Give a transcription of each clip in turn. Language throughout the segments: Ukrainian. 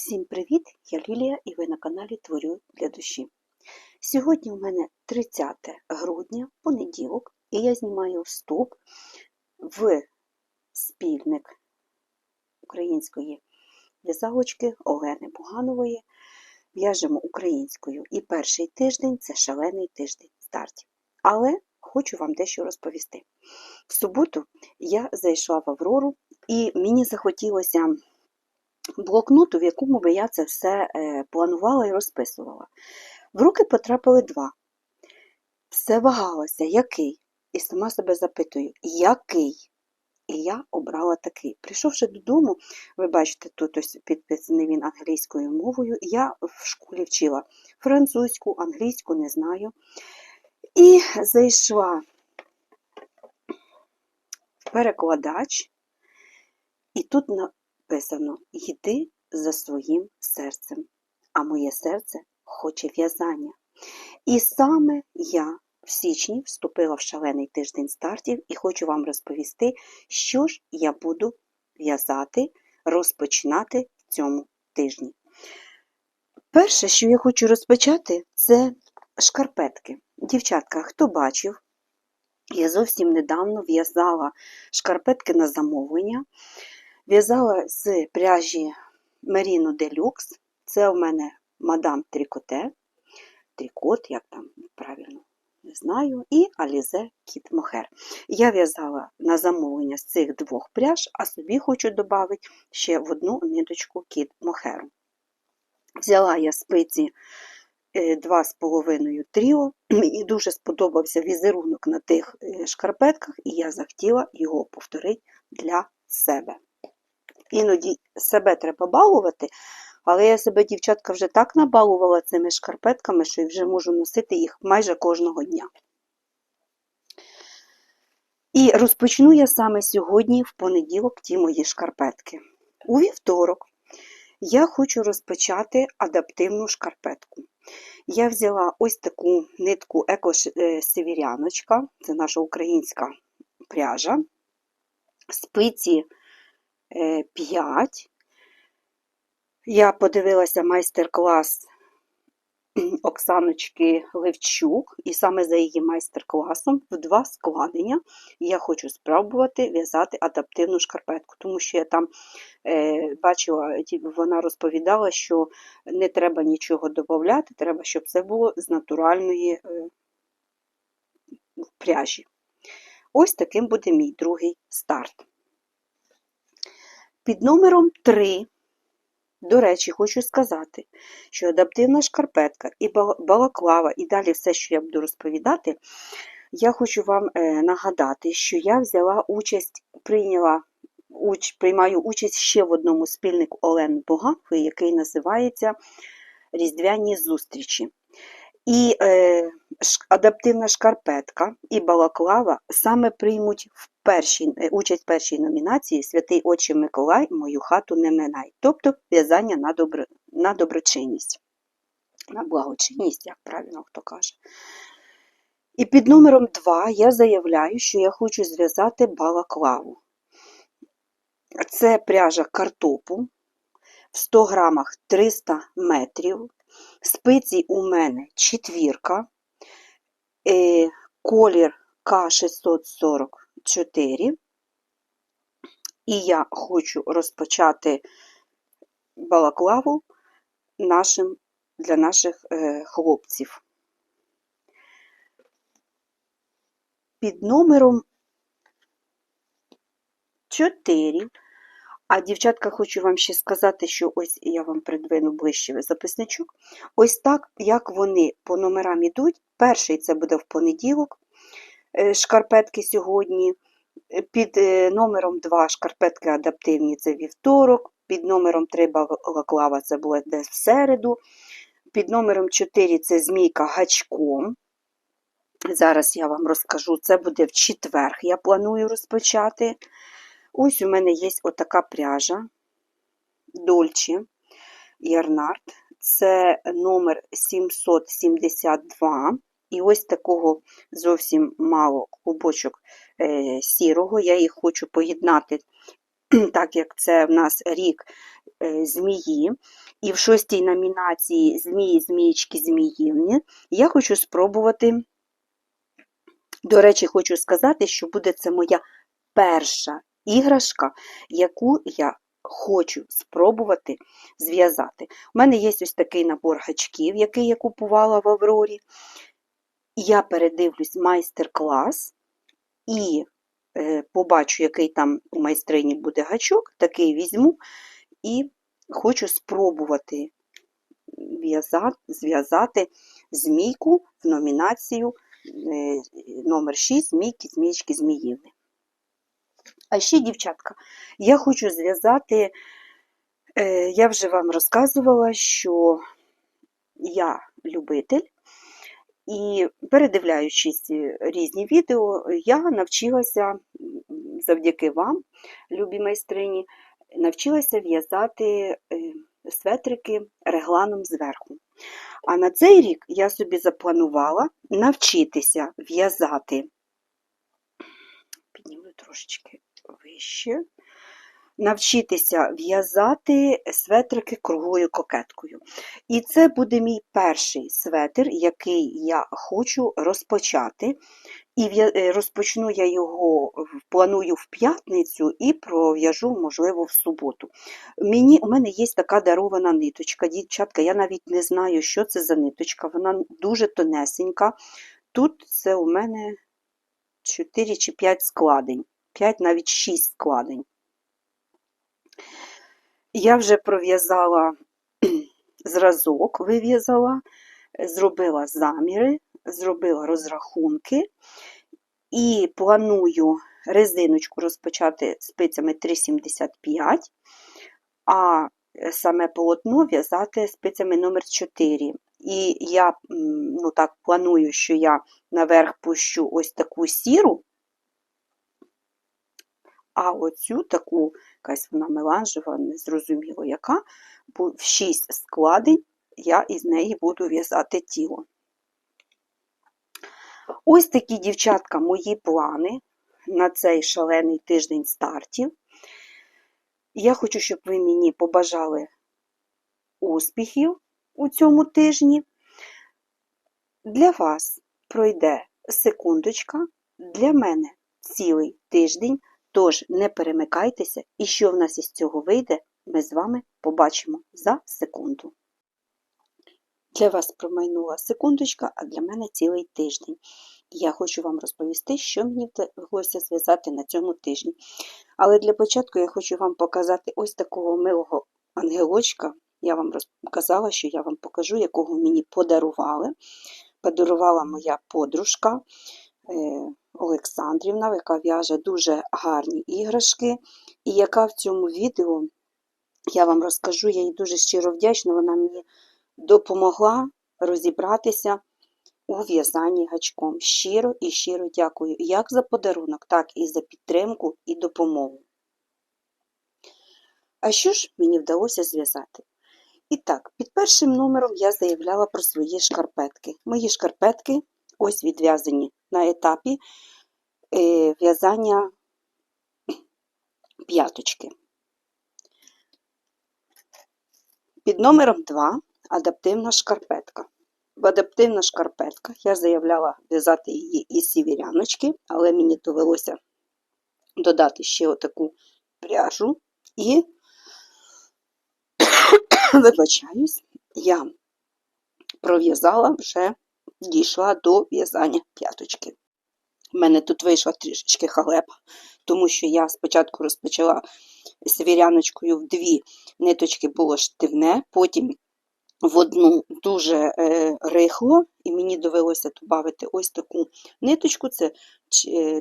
Всім привіт! Я Лілія і ви на каналі Творю для душі. Сьогодні у мене 30 грудня, понеділок, і я знімаю вступ в спільник української в'язалочки Олени Буганової. В'яжемо українською. І перший тиждень це шалений тиждень стартів. Але хочу вам дещо розповісти. В суботу я зайшла в Аврору, і мені захотілося блокноту, в якому би я це все е, планувала і розписувала. В руки потрапили два. Все вагалося, який? І сама себе запитую, який? І я обрала такий. Прийшовши додому, ви бачите, тут ось підписаний він англійською мовою. Я в школі вчила французьку, англійську не знаю. І зайшла в перекладач, і тут написано Йди за своїм серцем, а моє серце хоче в'язання. І саме я в січні вступила в шалений тиждень стартів і хочу вам розповісти, що ж я буду в'язати, розпочинати в цьому тижні. Перше, що я хочу розпочати, це шкарпетки. Дівчатка, хто бачив, я зовсім недавно в'язала шкарпетки на замовлення. В'язала з пряжі Merino Deluxe. Це у мене мадам Трикоте. Трикот, як там правильно не знаю, і Alize Kit Mohair. Я в'язала на замовлення з цих двох пряж, а собі хочу додати ще в одну ниточку Kit Mohair. Взяла я спиці 2,5 тріо, мені дуже сподобався візерунок на тих шкарпетках, і я захотіла його повторити для себе. Іноді себе треба балувати, але я себе, дівчатка, вже так набалувала цими шкарпетками, що я вже можу носити їх майже кожного дня. І розпочну я саме сьогодні, в понеділок, ті мої шкарпетки. У вівторок я хочу розпочати адаптивну шкарпетку. Я взяла ось таку нитку еко-севіряночка, це наша українська пряжа, спиці 5. Я подивилася майстер-клас Оксаночки Левчук, і саме за її майстер-класом в два складення я хочу спробувати в'язати адаптивну шкарпетку, тому що я там е, бачила, вона розповідала, що не треба нічого додати, треба, щоб це було з натуральної е, пряжі. Ось таким буде мій другий старт. Під номером 3, до речі, хочу сказати, що адаптивна шкарпетка і балаклава, і далі все, що я буду розповідати, я хочу вам нагадати, що я взяла участь, прийняла, уч, приймаю участь ще в одному спільнику Олени Боганової, який називається Різдвяні зустрічі. І е, адаптивна шкарпетка і балаклава саме приймуть в першій, участь в першій номінації Святий Отче Миколай Мою хату не минай, тобто в'язання на, добро, на доброчинність, на благочинність, як правильно хто каже. І під номером 2 я заявляю, що я хочу зв'язати балаклаву. Це пряжа картопу в 100 грамах 300 метрів. Спиці у мене четвірка, е, колір К644. І я хочу розпочати балаклаву нашим, для наших е, хлопців. Під номером 4 а, дівчатка, хочу вам ще сказати, що ось я вам придвину ближче записничок. Ось так, як вони по номерам йдуть. Перший це буде в понеділок, е, шкарпетки сьогодні. Під е, номером 2 шкарпетки адаптивні це вівторок, під номером 3 балаклава це буде в середу, під номером 4 це змійка гачком. Зараз я вам розкажу, це буде в четвер, я планую розпочати. Ось у мене є отака пряжа Dolce Ярнард. Це номер 772. І ось такого зовсім мало клубочок е, сірого. Я їх хочу поєднати, так як це в нас рік е, змії. І в шостій номінації Змії, змієчки, зміївні я хочу спробувати. До речі, хочу сказати, що буде це моя перша іграшка, яку я хочу спробувати зв'язати. У мене є ось такий набор гачків, який я купувала в Аврорі. Я передивлюсь майстер-клас і е, побачу, який там у майстрині буде гачок, такий візьму і хочу спробувати зв'язати змійку в номінацію е, номер 6 Змійки, змієчки, зміївни. А ще, дівчатка, я хочу зв'язати, е, я вже вам розказувала, що я любитель, і передивляючись різні відео, я навчилася завдяки вам, любі майстрині, навчилася в'язати е, светрики регланом зверху. А на цей рік я собі запланувала навчитися в'язати, підніму трошечки вище, навчитися в'язати светрики круглою кокеткою. І це буде мій перший светр, який я хочу розпочати. І е, розпочну я його, планую в п'ятницю і пров'яжу, можливо, в суботу. Мені, у мене є така дарована ниточка, дівчатка, я навіть не знаю, що це за ниточка, вона дуже тонесенька. Тут це у мене 4 чи 5 складень, 5, навіть 6 складень. Я вже пров'язала зразок, вив'язала, зробила заміри, зробила розрахунки і планую резиночку розпочати спицями 3,75, а саме полотно в'язати спицями номер 4. І я ну так планую, що я наверх пущу ось таку сіру, а оцю таку, якась вона меланжева, незрозуміло яка, в 6 складень я із неї буду в'язати тіло. Ось такі, дівчатка, мої плани на цей шалений тиждень стартів. Я хочу, щоб ви мені побажали успіхів у цьому тижні. Для вас пройде секундочка, для мене цілий тиждень, тож не перемикайтеся, і що в нас із цього вийде, ми з вами побачимо за секунду. Для вас промайнула секундочка, а для мене цілий тиждень. Я хочу вам розповісти, що мені вдалося зв'язати на цьому тижні. Але для початку я хочу вам показати ось такого милого ангелочка. Я вам розказала, що я вам покажу, якого мені подарували. Подарувала моя подружка Олександрівна, яка в'яже дуже гарні іграшки, і яка в цьому відео, я вам розкажу, я їй дуже щиро вдячна, вона мені допомогла розібратися у в'язанні гачком. Щиро і щиро дякую як за подарунок, так і за підтримку і допомогу. А що ж мені вдалося зв'язати? І так, під першим номером я заявляла про свої шкарпетки. Мої шкарпетки ось відв'язані на етапі е, в'язання п'яточки. Під номером 2 адаптивна шкарпетка. В адаптивна шкарпетка я заявляла в'язати її із сівіряночки, але мені довелося додати ще отаку пряжу і, вибачаюсь, я пров'язала вже дійшла до в'язання п'яточки. У мене тут вийшла трішечки халепа, тому що я спочатку розпочала сівіряночкою в дві ниточки було штивне, потім в одну дуже е, рихло, і мені довелося додати ось таку ниточку, це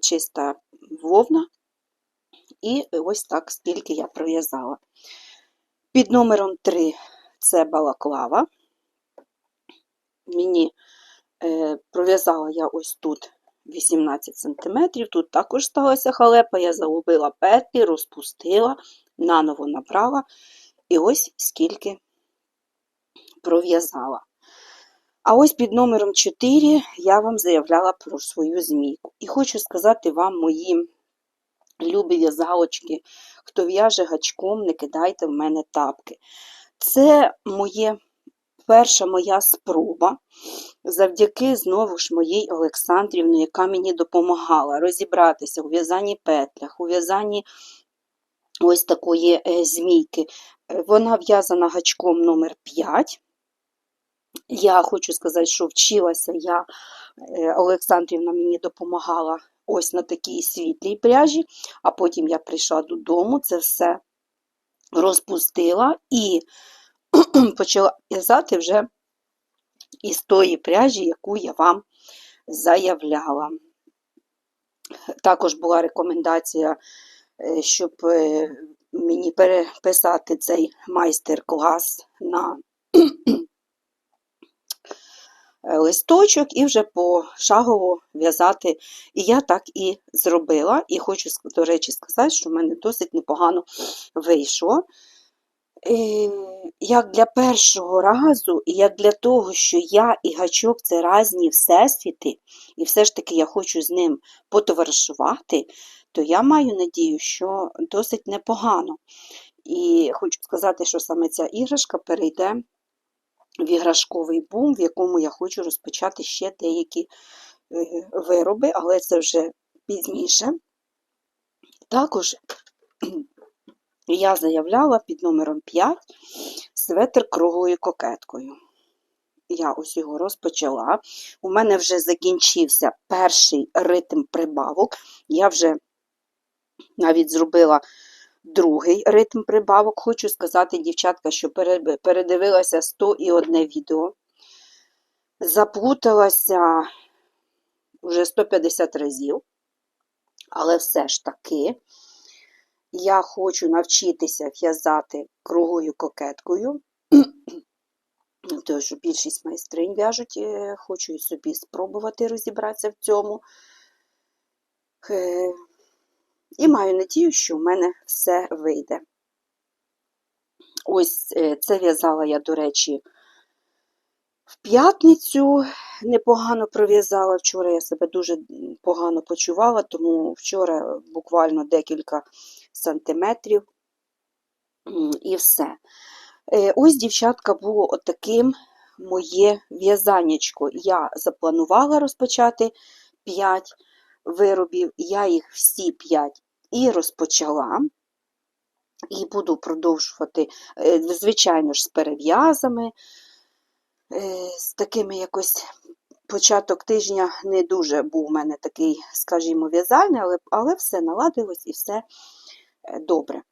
чиста вовна. І ось так, скільки я пров'язала. Під номером 3 це балаклава. Мені е, пров'язала я ось тут 18 см, тут також сталася халепа, я загубила петлі, розпустила, наново набрала. І ось скільки пров'язала. А ось під номером 4 я вам заявляла про свою змійку. І хочу сказати вам, мої любі в'язалочки, хто в'яже гачком, не кидайте в мене тапки. Це моє перша моя спроба завдяки знову ж моїй Олександрівні, яка мені допомагала розібратися у в'язанні петлях, у в'язанні ось такої е, змійки. Е, Вона в'язана гачком номер 5. Я хочу сказати, що вчилася я, е, Олександрівна мені допомагала ось на такій світлій пряжі, а потім я прийшла додому, це все розпустила і почала в'язати вже із тої пряжі, яку я вам заявляла. Також була рекомендація, е, щоб е, мені переписати цей майстер-клас на листочок і вже пошагово в'язати. І я так і зробила. І хочу, до речі, сказати, що в мене досить непогано вийшло. Е, Як для першого разу, і як для того, що я і гачок це різні всесвіти, і все ж таки я хочу з ним потоваришувати, то я маю надію, що досить непогано. І хочу сказати, що саме ця іграшка перейде в іграшковий бум, в якому я хочу розпочати ще деякі е, вироби, але це вже пізніше. Також я заявляла під номером 5 светр круглою кокеткою. Я ось його розпочала. У мене вже закінчився перший ритм прибавок. Я вже навіть зробила другий ритм прибавок. Хочу сказати, дівчатка, що передивилася 101 відео. Заплуталася вже 150 разів, але все ж таки я хочу навчитися в'язати круглою кокеткою. Що більшість майстринь в'яжуть, е, хочу і собі спробувати розібратися в цьому. Е, І маю надію, що в мене все вийде. Ось е, це в'язала я, до речі, в п'ятницю непогано пров'язала. Вчора я себе дуже погано почувала, тому вчора буквально декілька сантиметрів і все. Е, Ось, дівчатка, було отаким моє в'язаннячко. Я запланувала розпочати 5 виробів, я їх всі 5 і розпочала. І буду продовжувати, е, звичайно ж, з перев'язами, е, з такими якось початок тижня не дуже був у мене такий, скажімо, в'язальний, але, але все наладилось і все добре.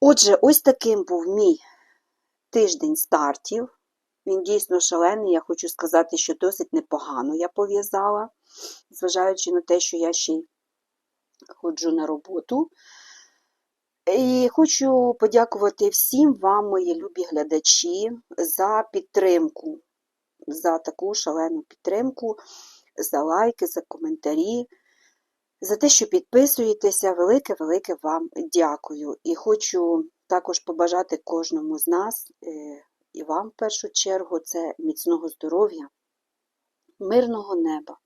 Отже, ось таким був мій тиждень стартів. Він дійсно шалений. Я хочу сказати, що досить непогано я пов'язала, зважаючи на те, що я ще й ходжу на роботу. І хочу подякувати всім вам, мої любі глядачі, за підтримку, за таку шалену підтримку, за лайки, за коментарі, за те, що підписуєтеся. Велике-велике вам дякую. І хочу також побажати кожному з нас, е, і вам в першу чергу, це міцного здоров'я, мирного неба,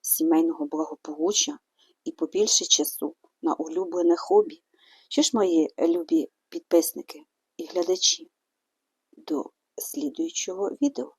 сімейного благополуччя і побільше часу на улюблене хобі. Що ж, мої любі підписники і глядачі, до слідуючого відео.